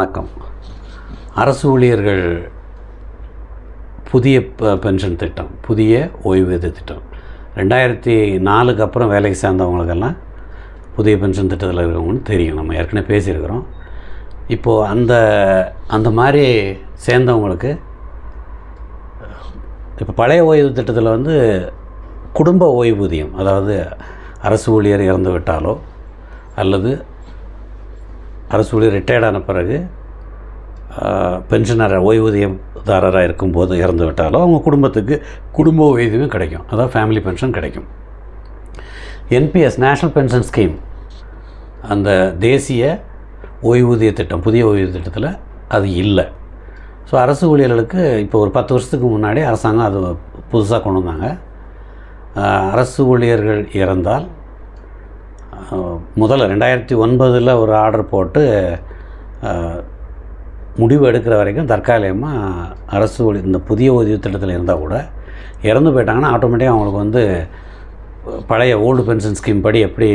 வணக்கம். அரசு ஊழியர்கள் புதிய ப- பென்ஷன் திட்டம் புதிய ஓய்வூதிய திட்டம். ரெண்டாயிரத்தி நாலுக்கு அப்புறம் வேலைக்கு சேர்ந்தவங்களுக்கெல்லாம் புதிய பென்ஷன் திட்டத்தில் இருக்கிறவங்கன்னு தெரியும். நம்ம ஏற்கனவே பேசியிருக்கிறோம். இப்போது அந்த அந்த மாதிரி சேர்ந்தவங்களுக்கு இப்போ பழைய ஓய்வு திட்டத்தில் வந்து குடும்ப ஓய்வூதியம் அதாவது அரசு ஊழியர் இறந்து விட்டாலோ அல்லது அரசு ஊழியர் ரிட்டையர்ட் ஆன பிறகு பென்ஷனர் ஓய்வூதியதாரராக இருக்கும்போது இறந்து விட்டாலோ அவங்க குடும்பத்துக்கு குடும்ப ஓய்வூதியம் கிடைக்கும். அதாவது ஃபேமிலி பென்ஷன் கிடைக்கும். என்பிஎஸ் நேஷ்னல் பென்ஷன் ஸ்கீம் அந்த தேசிய ஓய்வூதிய திட்டம் புதிய ஓய்வூதிய திட்டத்தில் அது இல்லை. ஸோ அரசு ஊழியர்களுக்கு இப்போ ஒரு பத்து வருஷத்துக்கு முன்னாடி அரசாங்கம் அது புதுசாக கொண்டு வந்தாங்க. அரசு ஊழியர்கள் இறந்தால் முதல்ல ரெண்டாயிரத்தி ஒன்பதில் ஒரு ஆர்டர் போட்டு முடிவு எடுக்கிற வரைக்கும் தற்காலிகமாக அரசு ஊழி இந்த புதிய ஓய்வு திட்டத்தில் இருந்தால் கூட இறந்து போயிட்டாங்கன்னா ஆட்டோமேட்டிக்காக அவங்களுக்கு வந்து பழைய ஓல்டு பென்ஷன் ஸ்கீம் படி எப்படி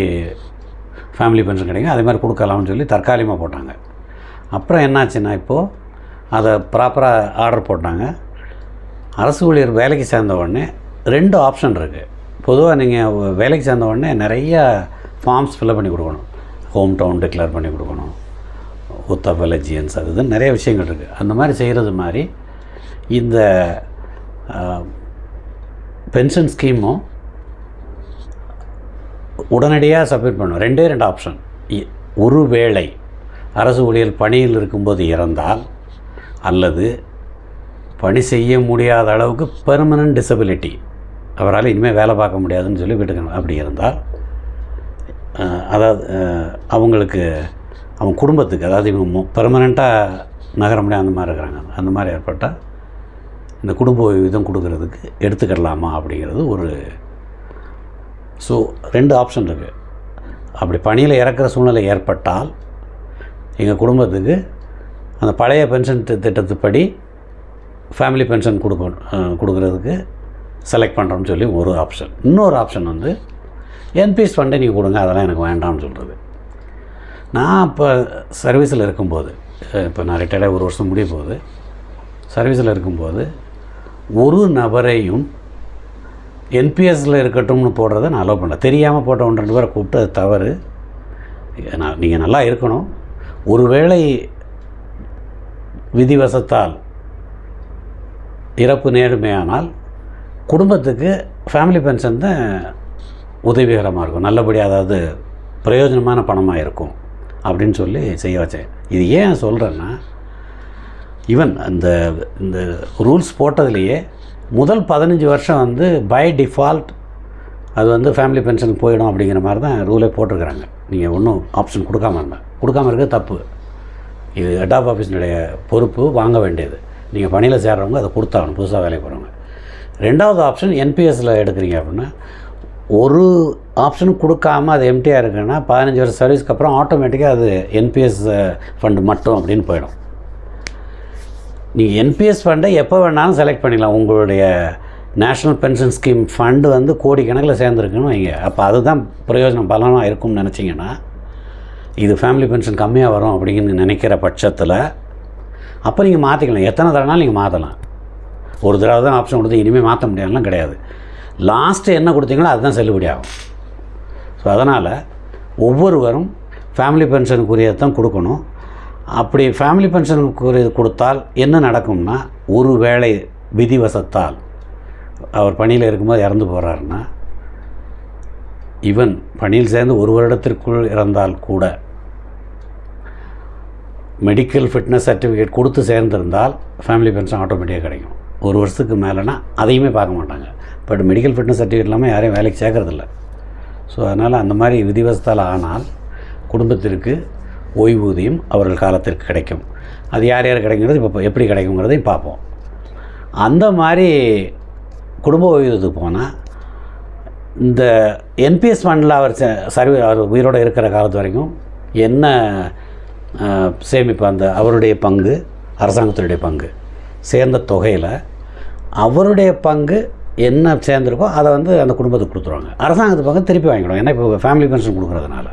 ஃபேமிலி பென்ஷன் கிடைக்கும் அதே மாதிரி கொடுக்கலாம்னு சொல்லி தற்காலிகமாக போட்டாங்க. அப்புறம் என்னாச்சுன்னா இப்போது அதை ப்ராப்பராக ஆர்டர் போட்டாங்க. அரசு ஊழியர் வேலைக்கு சேர்ந்த உடனே ரெண்டு ஆப்ஷன் இருக்குது பொதுவாக நீங்கள் வேலைக்கு சேர்ந்த உடனே நிறையா ஃபார்ம்ஸ் ஃபில்அப் பண்ணி கொடுக்கணும். ஹோம் டவுன் டிக்ளேர் பண்ணி கொடுக்கணும். உத்தப் எலஜியன்ஸ் அது இதுன்னு நிறைய விஷயங்கள் இருக்குது அந்த மாதிரி செய்கிறது மாதிரி இந்த பென்ஷன் ஸ்கீமும் உடனடியாக சப்மிட் பண்ணும். ரெண்டே ரெண்டு ஆப்ஷன் ஒருவேளை அரசு ஊழியர் பணியில் இருக்கும்போது இறந்தால் அல்லது பணி செய்ய முடியாத அளவுக்கு பெர்மனன்ட் டிசபிலிட்டி அவரால் இனிமேல் வேலை பார்க்க முடியாதுன்னு சொல்லி விட்டுக்கணும். அப்படி இருந்தால் அதாவது அவங்களுக்கு அவங்க குடும்பத்துக்கு அதாவது இவங்க பெர்மனெண்ட்டாக நகர முடியாது அந்த மாதிரி இருக்கிறாங்க. அந்த மாதிரி ஏற்பட்டால் இந்த குடும்ப விதம் கொடுக்கறதுக்கு எடுத்துக்கிடலாமா அப்படிங்கிறது ஒரு ஸோ ரெண்டு ஆப்ஷன் இருக்குது அப்படி பணியில் இறக்குற சூழ்நிலை ஏற்பட்டால் எங்கள் குடும்பத்துக்கு அந்த பழைய பென்ஷன் திட்டத்துப்படி ஃபேமிலி பென்ஷன் கொடுக்கணும் கொடுக்குறதுக்கு செலக்ட் பண்ணுறோம்னு சொல்லி ஒரு ஆப்ஷன் இன்னொரு ஆப்ஷன் வந்து என்பிஎஸ் ஃபண்டை நீங்கள் கொடுங்க அதெல்லாம் எனக்கு வேண்டாம்னு சொல்கிறது நான் இப்போ சர்வீஸில் இருக்கும்போது இப்போ நான் ரிட்டையர்டாக ஒரு வருஷம் முடிய போகுது. சர்வீஸில் இருக்கும்போது ஒரு நபரையும் என்பிஎஸ்சில் இருக்கட்டும்னு போடுறத நான் அலோவ் பண்ணேன் தெரியாமல் போட்ட ஒன்று ரெண்டு பேரை கூப்பிட்டு அது தவறு. நான் நீங்கள் நல்லா இருக்கணும். ஒருவேளை விதிவசத்தால் இறப்பு நேர்மையானால் குடும்பத்துக்கு ஃபேமிலி பென்ஷன் தான் உதவிகரமாக இருக்கும். நல்லபடியாக அதாவது பிரயோஜனமான பணமாக இருக்கும் அப்படின்னு சொல்லி செய்ய வச்சேன். இது ஏன் சொல்கிறேன்னா ஈவன் அந்த இந்த ரூல்ஸ் போட்டதுலேயே முதல் பதினஞ்சு வருஷம் வந்து பை டிஃபால்ட் அது வந்து ஃபேமிலி பென்ஷன் போயிடும் அப்படிங்கிற மாதிரி தான் ரூலே போட்டிருக்கிறாங்க. நீங்கள் ஒன்றும் ஆப்ஷன் கொடுக்காம இருந்தால் கொடுக்காம இருக்க தப்பு. இது ஹெட் ஆஃப் ஆஃபீஸினுடைய பொறுப்பு வாங்க வேண்டியது. நீங்கள் பணியில் சேர்றவங்க அதை கொடுத்தாகணும் புதுசாக வேலைக்கு போகிறவங்க ரெண்டாவது ஆப்ஷன் என்பிஎஸ்சில் எடுக்கிறீங்க அப்படின்னா ஒரு ஆப்ஷனும் கொடுக்காம அது எம்டியாக இருக்குன்னா பதினஞ்சு வருஷம் சர்வீஸ்க்கு அப்புறம் ஆட்டோமேட்டிக்காக அது என்பிஎஸ் ஃபண்டு மட்டும் அப்படின்னு போயிடும். நீங்கள் என்பிஎஸ் ஃபண்டை எப்போ வேணாலும் செலக்ட் பண்ணிக்கலாம். உங்களுடைய நேஷ்னல் பென்ஷன் ஸ்கீம் ஃபண்டு வந்து கோடிக்கணக்கில் சேர்ந்துருக்குன்னு வைங்க. அப்போ அதுதான் பிரயோஜனம் பலனாக இருக்கும்னு நினச்சிங்கன்னா இது ஃபேமிலி பென்ஷன் கம்மியாக வரும் அப்படின்னு நினைக்கிற பட்சத்தில் அப்போ நீங்கள் மாற்றிக்கலாம் எத்தனை தடவைனாலும் நீங்கள் மாற்றலாம் ஒரு தடவை தான் ஆப்ஷன் கொடுத்து இனிமேல் மாற்ற முடியாதுலாம் கிடையாது. லாஸ்ட்டு என்ன கொடுத்தீங்களோ அதுதான் செல்லுபடி ஆகும். ஸோ அதனால் ஒவ்வொருவரும் ஃபேமிலி பென்ஷனுக்குரியது தான் கொடுக்கணும். அப்படி ஃபேமிலி பென்ஷனுக்குரியது கொடுத்தால் என்ன நடக்கும்னா ஒரு வேளை விதிவசத்தால் அவர் பணியில் இருக்கும்போது இறந்து போகிறாருன்னா இவன் பணியில் சேர்ந்து ஒரு வருடத்திற்குள் இறந்தால் கூட மெடிக்கல் ஃபிட்னஸ் சர்டிஃபிகேட் கொடுத்து சேர்ந்திருந்தால் ஃபேமிலி பென்ஷன் ஆட்டோமேட்டிக்காக கிடைக்கும். ஒரு வருஷத்துக்கு மேலேனா அதையுமே பார்க்க மாட்டாங்க. பட் மெடிக்கல் ஃபிட்னஸ் சர்டிஃபிகேட் இல்லாமல் யாரையும் வேலைக்கு சேர்க்குறதில்ல. ஸோ அதனால் அந்த மாதிரி விதிவசத்தால் ஆனால் குடும்பத்திற்கு ஓய்வூதியம் அவர்கள் காலத்திற்கு கிடைக்கும். அது யார் யார் கிடைக்குங்கிறது இப்போ எப்படி கிடைக்குங்கிறதையும் பார்ப்போம். அந்த மாதிரி குடும்ப ஓய்வூதியத்துக்கு போனால் இந்த என்பிஎஸ் ஃபண்டில் அவர் சர்வீ அவர் உயிரோடு இருக்கிற காலத்து வரைக்கும் என்ன சேமிப்பு அந்த அவருடைய பங்கு அரசாங்கத்தினுடைய பங்கு சேர்ந்த தொகையில் அவருடைய பங்கு என்ன சேர்ந்துருக்கோ அதை வந்து அந்த குடும்பத்துக்கு கொடுத்துருவாங்க. அரசாங்கத்து பக்கம் திருப்பி வாங்கிடும் ஏன்னா இப்போ ஃபேமிலி பென்ஷன் கொடுக்குறதுனால.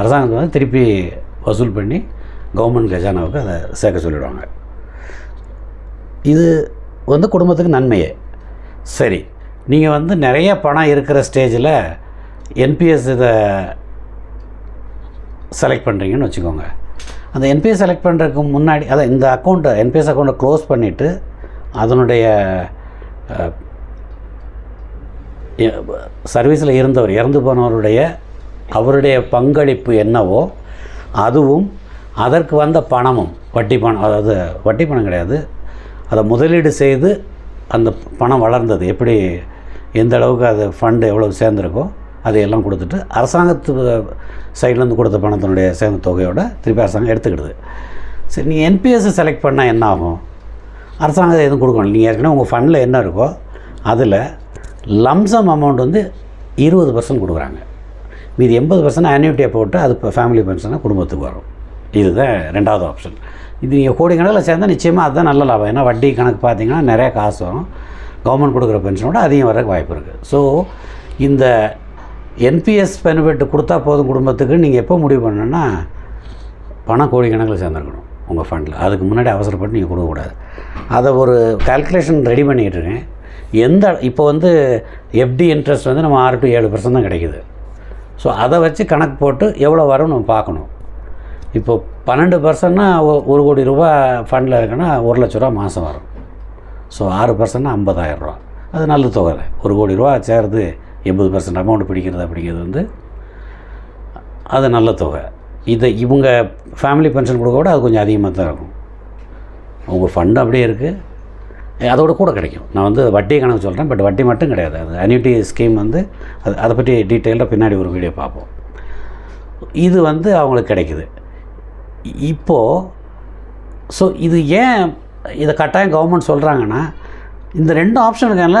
அரசாங்கத்து வந்து திருப்பி வசூல் பண்ணி கவர்மெண்ட் கஜானாவுக்கு அதை சேர்க்க சொல்லிடுவாங்க. இது வந்து குடும்பத்துக்கு நன்மையே. சரி நீங்கள் வந்து நிறைய பணம் இருக்கிற ஸ்டேஜில் என்பிஎஸ் இதை செலக்ட் பண்ணுறீங்கன்னு வச்சுக்கோங்க. அந்த என்பிஎஸ் செலக்ட் பண்ணுறதுக்கு முன்னாடி அதான் இந்த அக்கௌண்ட்டை என்பிஎஸ் அக்கௌண்ட்டை க்ளோஸ் பண்ணிவிட்டு அதனுடைய சர்வீஸில் இருந்தவர் இறந்து போனவருடைய அவருடைய பங்களிப்பு என்னவோ அதுவும் அதற்கு வந்த பணமும் வட்டி பணம் அதாவது வட்டி பணம் கிடையாது அதை முதலீடு செய்து அந்த பணம் வளர்ந்தது. எப்படி எந்த அளவுக்கு அது ஃபண்டு எவ்வளோ சேர்ந்துருக்கோ அதையெல்லாம் கொடுத்துட்டு அரசாங்கத்து சைட்லேருந்து கொடுத்த பணத்தினுடைய சேர்ந்த தொகையோட திருப்பி அரசாங்கம் எடுத்துக்கிடுது. சரி நீங்கள் என்பிஎஸ் செலக்ட் பண்ணால் என்ன ஆகும்? அரசாங்கம் எதுவும் கொடுக்கணும். நீங்கள் ஏற்கனவே உங்கள் ஃபண்டில் என்ன இருக்கோ அதில் லம்சம் அமௌண்ட் வந்து இருபது பர்சன்ட் கொடுக்குறாங்க. மீது எண்பது பர்சன்ட் ஆன்யூட்டியை போட்டு அது இப்போ ஃபேமிலி பென்ஷனாக குடும்பத்துக்கு வரும். இதுதான் ரெண்டாவது ஆப்ஷன் இது நீங்கள் கோடிக்கணக்கில் சேர்ந்தால் நிச்சயமாக அதுதான் நல்ல லாபம். ஏன்னா வட்டி கணக்கு பார்த்தீங்கன்னா நிறைய காசு வரும். கவர்மெண்ட் கொடுக்குற பென்ஷனோட அதிகம் வரக்கு வாய்ப்பு இருக்குது ஸோ இந்த என்பிஎஸ் பெனிஃபிட் கொடுத்தா போதும் குடும்பத்துக்கு. நீங்கள் எப்போ முடிவு பண்ணணுன்னா பணம் கோடிக்கணக்கில் சேர்ந்துருக்கணும் உங்கள் ஃபண்டில் அதுக்கு முன்னாடி அவசரப்பட்டு நீங்கள் கொடுக்கக்கூடாது. அதை ஒரு கால்குலேஷன் ரெடி பண்ணிகிட்டு இருக்கேன். எந்த இப்போ வந்து எஃப்டி இன்ட்ரெஸ்ட் வந்து நம்ம ஆறு டு ஏழு பர்சன்ட் தான் கிடைக்குது. ஸோ அதை வச்சு கணக்கு போட்டு எவ்வளோ வரும்னு நம்ம பார்க்கணும். இப்போ பன்னெண்டு பர்சன்ட்னா ஒரு கோடி ரூபா ஃபண்டில் இருக்குன்னா ஒரு லட்ச ரூபா மாதம் வரும். ஸோ ஆறு பர்சன்ட்னா ஐம்பதாயிரரூவா அது நல்ல தொகை. ஒரு கோடி ரூபா சேர்றது எண்பது பர்சன்ட் அமௌண்ட் பிடிக்கிறது அப்படிங்கிறது வந்து அது நல்ல தொகை. இதை இவங்க ஃபேமிலி பென்ஷன் கொடுக்க விட அது கொஞ்சம் அதிகமாக தான் இருக்கும். உங்கள் ஃபண்டு அப்படியே இருக்குது அதோட கூட கிடைக்கும். நான் வந்து வட்டி கணக்கு சொல்கிறேன் பட் வட்டி மட்டும் கிடையாது. அது அன்யூட்டி ஸ்கீம் வந்து அது அதை பற்றி டீட்டெயிலாக பின்னாடி ஒரு வீடியோ பார்ப்போம். இது வந்து அவங்களுக்கு கிடைக்குது. இப்போது ஸோ இது ஏன் இதை கட்டாயம் கவர்மெண்ட் சொல்கிறாங்கன்னா இந்த ரெண்டு ஆப்ஷனுக்கான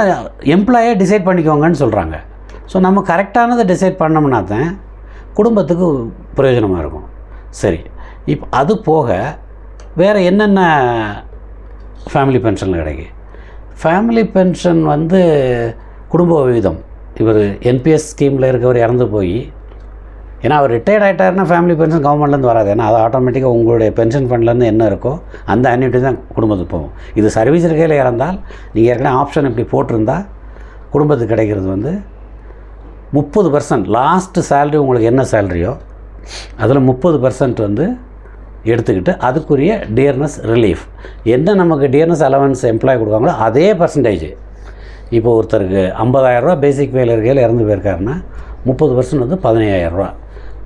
எம்ப்ளாயே டிசைட் பண்ணிக்கோங்கன்னு சொல்கிறாங்க ஸோ நம்ம கரெக்டானதை டிசைட் பண்ணோம்னா தான் குடும்பத்துக்கு பிரயோஜனமாக இருக்கும். சரி. இப்போ அது போக வேறு என்னென்ன ஃபேமிலி பென்ஷனில் கிடைக்கும் ஃபேமிலி பென்ஷன் வந்து குடும்ப விகிதம். இவர் என்பிஎஸ் ஸ்கீமில் இருக்கவர் இறந்து போய் ஏன்னா அவர் ரிட்டையர்ட் ஆகிட்டாருன்னா ஃபேமிலி பென்ஷன் கவர்மெண்ட்லேருந்து வராது. ஏன்னா அது ஆட்டோமேட்டிக்காக உங்களுடைய பென்ஷன் ஃபண்ட்லேருந்து என்ன இருக்கோ அந்த அன்னிட்டி தான் குடும்பத்துக்கு போகும். இது சர்வீஸ் இருக்கையில் இறந்தால் நீங்கள் ஏற்கனவே ஆப்ஷன் இப்படி போட்டிருந்தால் குடும்பத்துக்கு கிடைக்கிறது வந்து முப்பது பர்சன்ட் லாஸ்ட்டு சேல்ரி உங்களுக்கு என்ன சேல்ரியோ அதில் முப்பது பர்சன்ட் வந்து எடுத்துக்கிட்டு அதுக்குரிய டியர்னஸ் ரிலீஃப் என்ன நமக்கு டியர்னஸ் அலவன்ஸ் எம்ப்ளாய் கொடுக்காங்களோ அதே பர்சன்டேஜ் இப்போ ஒருத்தருக்கு ஐம்பதாயிரரூவா பேசிக் வேலை இருக்கையில் இறந்து போயிருக்காருன்னா முப்பது பர்சன்ட் வந்து பதினையாயிரரூவா.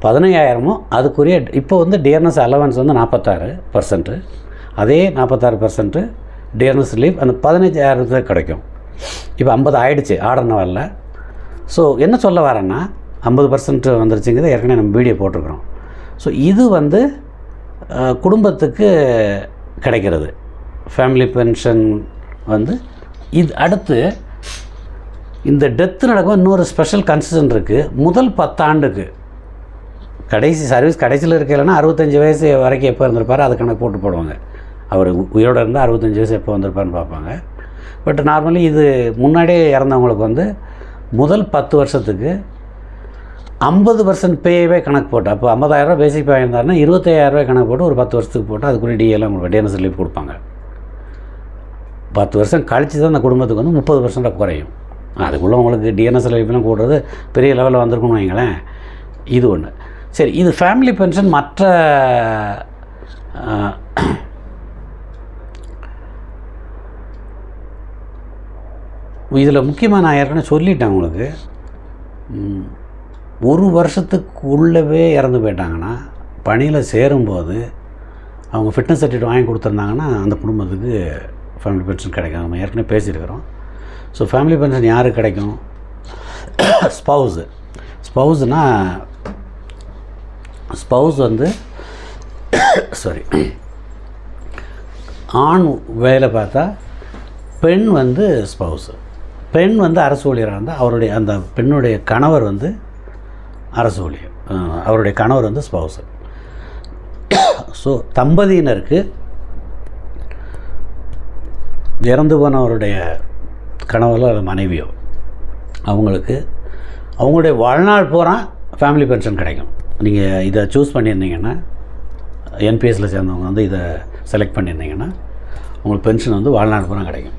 பதினையாயிரமும் அதுக்குரிய இப்போ வந்து டியர்னஸ் அலவன்ஸ் வந்து நாற்பத்தாறு பர்சன்ட்டு அதே நாற்பத்தாறு பர்சன்ட்டு டியர்னஸ் ரிலீஃப் அந்த பதினஞ்சாயிரத்துக்கு கிடைக்கும். இப்போ ஐம்பது ஆயிடுச்சு ஆர்டர்னு வரல. ஸோ என்ன சொல்ல வரேன்னா ஐம்பது பர்சன்ட் வந்துருச்சுங்கிறது ஏற்கனவே நம்ம வீடியோ போட்டிருக்கிறோம். ஸோ இது வந்து குடும்பத்துக்கு கிடைக்கிறது. ஃபேமிலி பென்ஷன் வந்து இது அடுத்து இந்த டெத்து நடக்கும். இன்னொரு ஸ்பெஷல் கன்சிஷன் இருக்குது முதல் பத்தாண்டுக்கு கடைசி சர்வீஸ் கடைசியில் இருக்கலைன்னா அறுபத்தஞ்சி வயசு வரைக்கும் எப்போ இருந்திருப்பார் அது கணக்கு போட்டு போடுவாங்க. அவர் உயிரோடு இருந்தால் அறுபத்தஞ்சி வயசு எப்போ வந்திருப்பாருன்னு பார்ப்பாங்க. பட் நார்மலி இது முன்னாடியே இறந்தவங்களுக்கு வந்து முதல் பத்து வருஷத்துக்கு ஐம்பது பர்சன்ட் பேவே கணக்கு போட்டு அப்போ ஐம்பதாயிரரூவா பேசிக் பே இருந்தாருன்னா இருபத்தையாயிரரூவா கணக்கு போட்டு ஒரு பத்து வருஷத்துக்கு போட்டு அதுக்குரிய டிஎல்லாம் உங்களுக்கு டிஎன்எஸ் ரிலீஃப் கொடுப்பாங்க. பத்து வருஷம் கழித்து தான் அந்த குடும்பத்துக்கு வந்து முப்பது பர்சண்ட்டாக குறையும். அதுக்குள்ளே உங்களுக்கு டிஎன்எஸ் ரிலீஃப்லாம் கூடுறது பெரிய லெவலில் வந்திருக்குன்னு வைங்களேன். இது ஒன்று சரி இது ஃபேமிலி பென்ஷன் மற்ற இதில் முக்கியமாக நான் ஏற்கனவே சொல்லிட்டேன் உங்களுக்கு. ஒரு ஒரு வருஷத்துக்குள்ளவே இறந்து போயிட்டாங்கன்னா பணியில் சேரும்போது அவங்க ஃபிட்னஸ் சர்டிஃபிகேட் வாங்கி கொடுத்துருந்தாங்கன்னா அந்த குடும்பத்துக்கு ஃபேமிலி பென்ஷன் கிடைக்கும். நம்ம ஏற்கனவே பேசியிருக்கிறோம். ஸோ ஃபேமிலி பென்ஷன் யாருக்கு கிடைக்கும்? ஸ்பவுஸு ஸ்பவுஸ்னால் ஸ்பவுஸ் வந்து சாரி ஆண் வேலை பார்த்தா பெண் வந்து ஸ்பவுஸு பெண் வந்து அரசு ஊழியராக இருந்தால் அவருடைய அந்த பெண்ணுடைய கணவர் வந்து அரசு ஊழியர். அவருடைய கணவர் வந்து ஸ்பவுஸு ஸோ தம்பதியினருக்கு இறந்து போனவருடைய கணவரோ அல்லது மனைவியோ அவங்களுக்கு அவங்களுடைய வாழ்நாள் பூரா ஃபேமிலி பென்ஷன் கிடைக்கும். நீங்கள் இதை சூஸ் பண்ணியிருந்தீங்கன்னா என்பிஎஸ்சில் சேர்ந்தவங்க வந்து இதை செலக்ட் பண்ணியிருந்தீங்கன்னா உங்களுக்கு பென்ஷன் வந்து வாழ்நாள் பூரா கிடைக்கும்.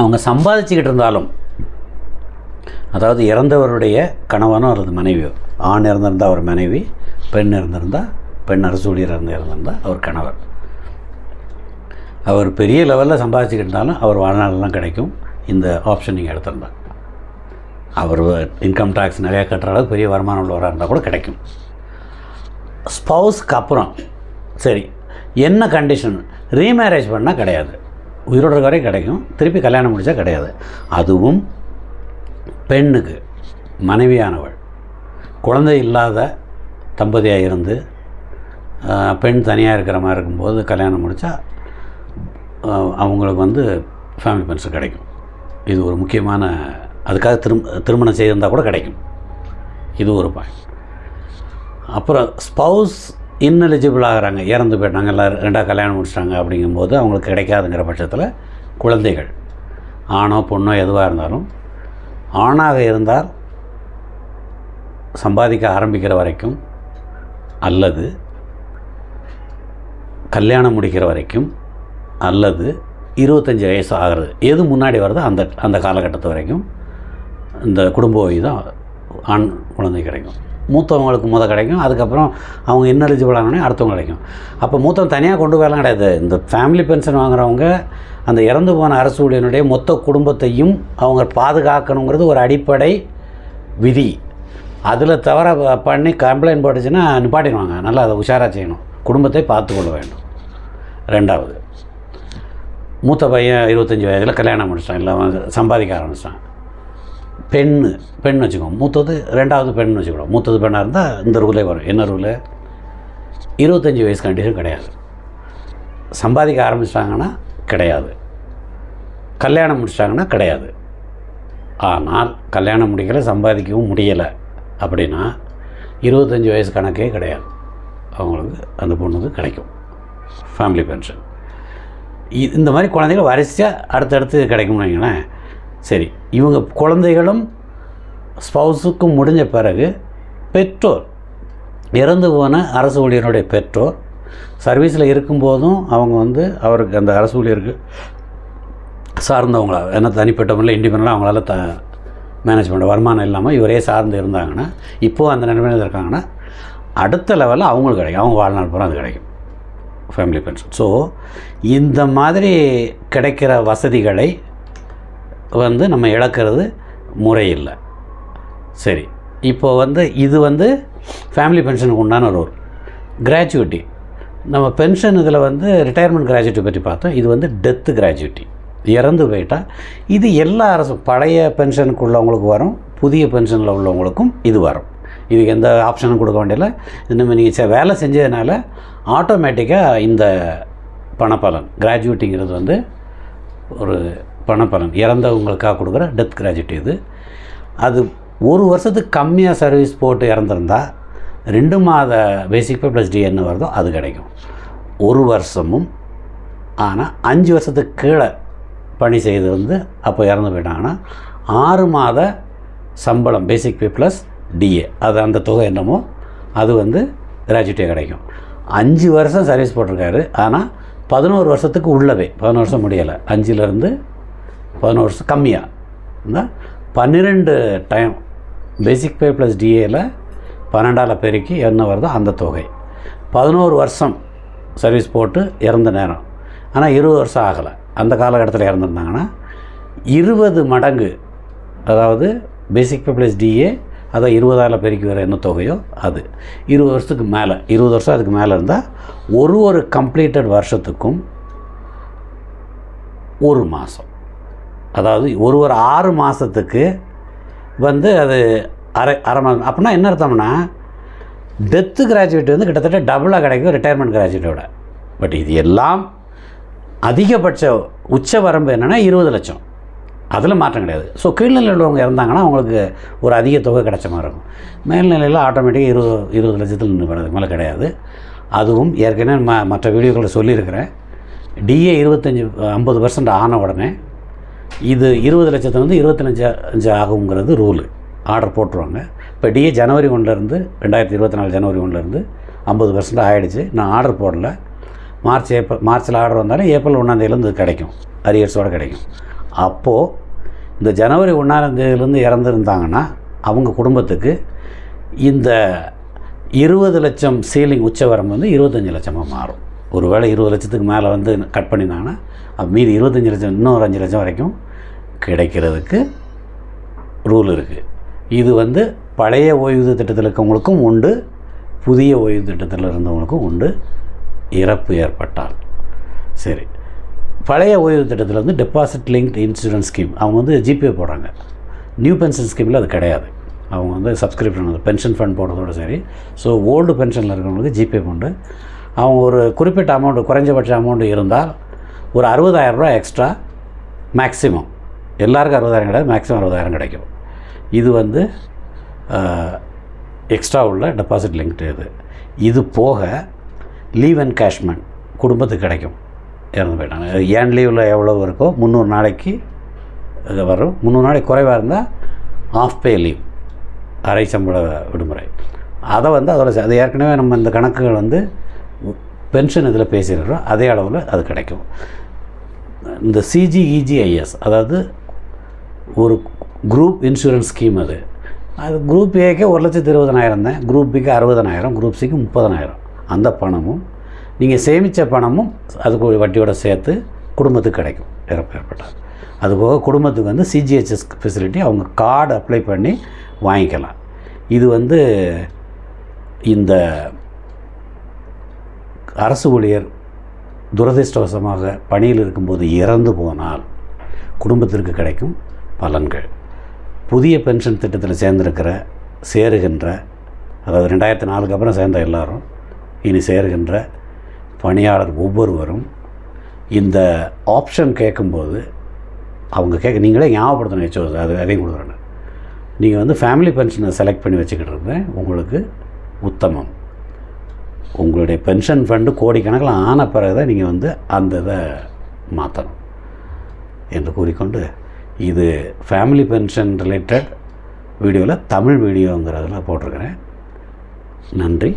அவங்க சம்பாதிச்சுக்கிட்டு இருந்தாலும் அதாவது இறந்தவருடைய கணவனோ அல்லது மனைவியோ ஆண் இறந்திருந்தால் அவர் மனைவி பெண் இறந்திருந்தால் பெண் அரசு ஊழியர் இறந்து இறந்திருந்தால் அவர் கணவர். அவர் பெரிய லெவலில் சம்பாதிச்சுக்கிட்டு இருந்தாலும் அவர் வாழ்நாளெல்லாம் கிடைக்கும். இந்த ஆப்ஷன் நீங்கள் எடுத்திருந்தா. அவர் இன்கம் டேக்ஸ் நிறையா கட்டுற அளவுக்கு பெரிய வருமானம் உள்ளவராக இருந்தால் கூட கிடைக்கும். ஸ்பவுஸ்க்கு அப்புறம் சரி என்ன கண்டிஷன் ரீமேரேஜ் பண்ணால் கிடையாது. உயிரோட வரை கிடைக்கும். திருப்பி கல்யாணம் முடித்தா கிடையாது. அதுவும் பெண்ணுக்கு மனைவியானவள். குழந்தை இல்லாத தம்பதியாக இருந்து பெண் தனியாக இருக்கிற மாதிரி இருக்கும்போது கல்யாணம் முடித்தா அவங்களுக்கு வந்து ஃபேமிலி பென்ஷன் கிடைக்கும். இது ஒரு முக்கியமான அதுக்காக திரும் திருமணம் செய்திருந்தால் கூட கிடைக்கும். இது ஒரு பாயிண்ட் அப்புறம் ஸ்பௌஸ் இன்னெலிஜிபிள் ஆகிறாங்க. இறந்து போயிட்டாங்க. எல்லோரும் ரெண்டாக கல்யாணம் முடிச்சிட்டாங்க அப்படிங்கும்போது அவங்களுக்கு கிடைக்காதுங்கிற பட்சத்தில் குழந்தைகள் ஆணோ பொண்ணோ எதுவாக இருந்தாலும் ஆணாக இருந்தால் சம்பாதிக்க ஆரம்பிக்கிற வரைக்கும் அல்லது கல்யாணம் முடிக்கிற வரைக்கும் அல்லது இருபத்தஞ்சி வயசு ஆகிறது. எது முன்னாடி வருதோ அந்த அந்த காலகட்டத்து வரைக்கும் இந்த குடும்ப ஓய்வு தான் ஆண் குழந்தை கிடைக்கும். மூத்தவங்களுக்கு முத கிடைக்கும். அதுக்கப்புறம் அவங்க இன்னெலிஜிபிள் ஆனோடனே அடுத்தவங்க கிடைக்கும். அப்போ மூத்தம் தனியாக கொண்டு போயலாம் கிடையாது. இந்த ஃபேமிலி பென்ஷன் வாங்குறவங்க அந்த இறந்து போன அரசு ஊழியனுடைய மொத்த குடும்பத்தையும் அவங்க பாதுகாக்கணுங்கிறது ஒரு அடிப்படை விதி. அதில் தவிர பண்ணி கம்ப்ளைண்ட் போட்டுச்சுன்னா நிப்பாட்டிடுவாங்க. நல்லா அதை உஷாராக செய்யணும். குடும்பத்தை பார்த்துக்கொள்ள வேண்டும். ரெண்டாவது மூத்த பையன் இருபத்தஞ்சி வயதில் கல்யாணம் முடிச்சிட்டான். இல்லை சம்பாதிக்க ஆரம்பிச்சிட்டான். பெண் பெண் வச்சுக்கோங்க. மூத்தது ரெண்டாவது பெண் வச்சுக்கிறோம் மூத்தது பெண்ணாக இருந்தால் இந்த ரூலே வரும். என்ன ரூலு? இருபத்தஞ்சி வயசு கண்டிஷன் கிடையாது. சம்பாதிக்க ஆரம்பிச்சிட்டாங்கன்னா கிடையாது. கல்யாணம் முடிச்சிட்டாங்கன்னா கிடையாது. ஆனால் கல்யாணம் முடிக்கலை சம்பாதிக்கவும் முடியலை அப்படின்னா இருபத்தஞ்சி வயசு கணக்கே கிடையாது. அவங்களுக்கு அந்த பொண்ணுக்கு கிடைக்கும். ஃபேமிலி பென்ஷன் இ- இந்த மாதிரி குழந்தைகள் வரிசையாக அடுத்தடுத்து கிடைக்கும்னு வைங்களேன். சரி இவங்க குழந்தைகளும் ஸ்பௌஸுக்கும் முடிஞ்ச பிறகு பெற்றோர் இறந்து போன அரசு ஊழியருடைய பெற்றோர் சர்வீஸில் இருக்கும்போதும் அவங்க வந்து அவருக்கு அந்த அரசு ஊழியருக்கு சார்ந்தவங்களா ஏன்னா தனிப்பட்ட முறையில் இண்டிபெண்டாக அவங்களால த மேனேஜ் வருமானம் இல்லாமல் இவரே சார்ந்து இருந்தாங்கன்னா இப்போது அந்த நிலைமையில் இருக்காங்கன்னா அடுத்த லெவலில் அவங்களுக்கு கிடைக்கும். அவங்க வாழ்நாள் பூரா அது கிடைக்கும். ஃபேமிலி பென்ஷன் ஸோ இந்த மாதிரி கிடைக்கிற வசதிகளை வந்து நம்ம இழக்கிறது முறையில்லை. சரி இப்போது வந்து இது வந்து ஃபேமிலி பென்ஷனுக்கு உண்டான ரோல் கிராஜுவிட்டி நம்ம பென்ஷன் இதில் வந்து ரிட்டையர்மெண்ட் கிராஜுவிட்டி பற்றி பார்த்தோம். இது வந்து டெத்து கிராஜுவிட்டி இறந்து போயிட்டால் இது எல்லா அரசும் பழைய பென்ஷனுக்கு உள்ளவங்களுக்கு வரும் புதிய பென்ஷனில் உள்ளவங்களுக்கும் இது வரும். இதுக்கு எந்த ஆப்ஷனும் கொடுக்க வேண்டியதில்லை. இன்னும் நீங்கள் வேலை செஞ்சதுனால ஆட்டோமேட்டிக்காக இந்த பணப்பலன் கிராஜுவிட்டிங்கிறது வந்து ஒரு பணப்பலன். இறந்தவங்களுக்காக கொடுக்குற டெத் கிராஜுட்டி இது. அது ஒரு வருஷத்துக்கு கம்மியாக சர்வீஸ் போட்டு இறந்துருந்தா ரெண்டு மாத பேசிக் பே ப்ளஸ் டி என்ன வருதோ அது கிடைக்கும். ஒரு வருஷமும் ஆனால் அஞ்சு வருஷத்துக்கு கீழே பணி செய்து வந்து அப்போ இறந்து போயிட்டாங்கன்னா ஆறு மாத சம்பளம் பேசிக் பே ப்ளஸ் டிஏ அது அந்த தொகை என்னமோ அது வந்து கிராஜுவேட்டியாக கிடைக்கும். அஞ்சு வருஷம் சர்வீஸ் போட்டிருக்காரு. ஆனால் பதினோரு வருஷத்துக்கு உள்ளவே பதினோரு வருஷம் முடியலை. அஞ்சுலேருந்து பதினோரு வருஷம் கம்மியாக இருந்தால் பன்னிரெண்டு டைம் பேசிக் பே ப்ளஸ் டிஏல பன்னெண்டால் பெருக்கி என்ன வருதோ அந்த தொகை. பதினோரு வருஷம் சர்வீஸ் போட்டு இறந்த நேரம். ஆனால் இருபது வருஷம் ஆகலை. அந்த காலகட்டத்தில் இறந்துருந்தாங்கன்னா இருபது மடங்கு அதாவது பேசிக் பே ப்ளஸ் டிஏ அதை இருபதாயிரம் பெருக்கி வர என்ன தொகையோ அது. இருபது வருஷத்துக்கு மேலே இருபது வருஷம் அதுக்கு மேலே இருந்தால் ஒரு ஒரு கம்ப்ளீட்டட் வருஷத்துக்கும் ஒரு மாதம் அதாவது ஒரு ஒரு ஆறு மாதத்துக்கு வந்து அது அரை அரை மாதம். அப்படின்னா என்ன அர்த்தம்னா டெத்து கிராஜுவேட் வந்து கிட்டத்தட்ட டபுளாக கிடைக்கும் ரிட்டையர்மெண்ட் கிராஜுவேட்டோட பட் இது எல்லாம் அதிகபட்ச உச்ச வரம்பு என்னென்னா இருபது லட்சம். அதில் மாற்றம் கிடையாது. ஸோ கீழ்நிலையில் உள்ளவங்க இறந்தாங்கன்னா அவங்களுக்கு ஒரு அதிக தொகை கிடைச்ச மாதிரி இருக்கும். மேல்நிலையில் ஆட்டோமேட்டிக்காக இருபது இருபது லட்சத்தில் நின்று போனதுக்கு மேலே கிடையாது. அதுவும் ஏற்கனவே ம மற்ற வீடியோக்களை சொல்லியிருக்கிறேன். டிஏ இருபத்தஞ்சி ஐம்பது பர்சன்ட் ஆன உடனே இது இருபது லட்சத்துலேருந்து இருபத்தஞ்சு அஞ்சு ஆகுங்கிறது ரூலு. ஆர்டர் போட்டுருவாங்க. இப்போ டிஏ ஜனவரி ஒன்றுலேருந்து ரெண்டாயிரத்தி இருபத்தி நாலு ஜனவரி ஒன்றுலேருந்து ஐம்பது பர்சன்ட் ஆகிடுச்சு நான் ஆர்டர் போடல. மார்ச் ஏப்ரல் மார்ச்சில் ஆர்டர் வந்தாலும் ஏப்ரல் ஒன்றாந்தேதியிலேருந்து கிடைக்கும். அரியர்ஸோடு கிடைக்கும். அப்போது இந்த ஜனவரி ஒன்றாந்தேதியிலேருந்து இறந்துருந்தாங்கன்னா அவங்க குடும்பத்துக்கு இந்த இருபது லட்சம் சீலிங் உச்சவரம் வந்து இருபத்தஞ்சி லட்சமாக மாறும். ஒருவேளை இருபது லட்சத்துக்கு மேலே வந்து கட் பண்ணியிருந்தாங்கன்னா மீதி இருபத்தஞ்சி லட்சம் இன்னொரு அஞ்சு லட்சம் வரைக்கும் கிடைக்கிறதுக்கு ரூல் இருக்குது இது வந்து பழைய ஓய்வூதிய திட்டத்தில் இருக்கவங்களுக்கும் உண்டு புதிய ஓய்வு திட்டத்தில் இருந்தவங்களுக்கும் உண்டு இறப்பு ஏற்பட்டால். சரி. பழைய ஓய்வு திட்டத்தில் வந்து டெபாசிட் லிங்க்ட் இன்சூரன்ஸ் ஸ்கீம் அவங்க வந்து ஜிபே போடுறாங்க. நியூ பென்ஷன் ஸ்கீமில் அது கிடையாது. அவங்க வந்து சப்ஸ்கிரிப்ஷன் வந்து பென்ஷன் ஃபண்ட் போடுறதோட சரி. ஸோ ஓல்டு பென்ஷனில் இருக்கிறவங்களுக்கு ஜிபே உண்டு. அவங்க ஒரு குறிப்பிட்ட அமௌண்ட்டு குறைஞ்சபட்ச அமௌண்ட் இருந்தால் ஒரு அறுபதாயிரம் எக்ஸ்ட்ரா மேக்ஸிமம் எல்லாருக்கும் அறுபதாயிரம் கிடையாது மேக்ஸிமம் அறுபதாயிரம் கிடைக்கும். இது வந்து எக்ஸ்ட்ரா உள்ள டெபாசிட் லிங்க்டு இது. இது போக லீவ் அண்ட் கேஷ்மெண்ட் குடும்பத்துக்கு கிடைக்கும். இறந்து போயிட்டாங்க. ஏன் லீவில் எவ்வளோ இருக்கோ முந்நூறு நாளைக்கு இது வரும். முந்நூறு நாளைக்கு குறைவாக இருந்தால் ஆஃப் பே லீவ் அரை சம்பள விடுமுறை. அதை வந்து அதோட அது ஏற்கனவே நம்ம இந்த கணக்குகள் வந்து பென்ஷன் இதில் பேசியிருக்கிறோம். அதே அளவில் அது கிடைக்கும். இந்த சிஜிஇஜிஐஎஸ் அதாவது ஒரு குரூப் இன்சூரன்ஸ் ஸ்கீம் அது. அது குரூப் ஏக்கே ஒரு லட்சத்து இருபதனாயிரம் தான். குரூப் பிக்கு அறுபதனாயிரம். குரூப் சிக்கு முப்பதனாயிரம். அந்த பணமும் நீங்கள் சேமித்த பணமும் அதுக்கு வட்டியோட சேர்த்து குடும்பத்துக்கு கிடைக்கும். இறப்பு ஏற்பட்டால். அதுபோக குடும்பத்துக்கு வந்து சிஜிஹெச்எஸ் ஃபெசிலிட்டி அவங்க கார்டு அப்ளை பண்ணி வாங்கிக்கலாம். இது வந்து இந்த அரசு ஊழியர் துரதிர்ஷ்டவசமாக பணியில் இருக்கும்போது இறந்து போனால் குடும்பத்திற்கு கிடைக்கும். பலன்கள். புதிய பென்ஷன் திட்டத்தில் சேர்ந்திருக்கிற சேருகின்ற அதாவது ரெண்டாயிரத்தி நாலுக்கு அப்புறம் சேர்ந்த எல்லாரும் இனி சேருகின்ற பணியாளர் ஒவ்வொருவரும் இந்த ஆப்ஷன் கேட்கும்போது அவங்க கேட்க நீங்களே ஞாபகப்படுத்தணும் வச்சோ அது அதையும் கொடுக்குறேன். நீங்கள் வந்து ஃபேமிலி பென்ஷனை செலக்ட் பண்ணி வச்சுக்கிட்டு உங்களுக்கு உத்தமம். உங்களுடைய பென்ஷன் ஃபண்டு கோடிக்கணக்கில் ஆன பிறகு தான் நீங்கள் வந்து அந்த இதை மாற்றணும் என்று கூறிக்கொண்டு இது ஃபேமிலி பென்ஷன் ரிலேட்டட் வீடியோவில் தமிழ் வீடியோங்கிறதுல போட்டிருக்கிறேன். நன்றி.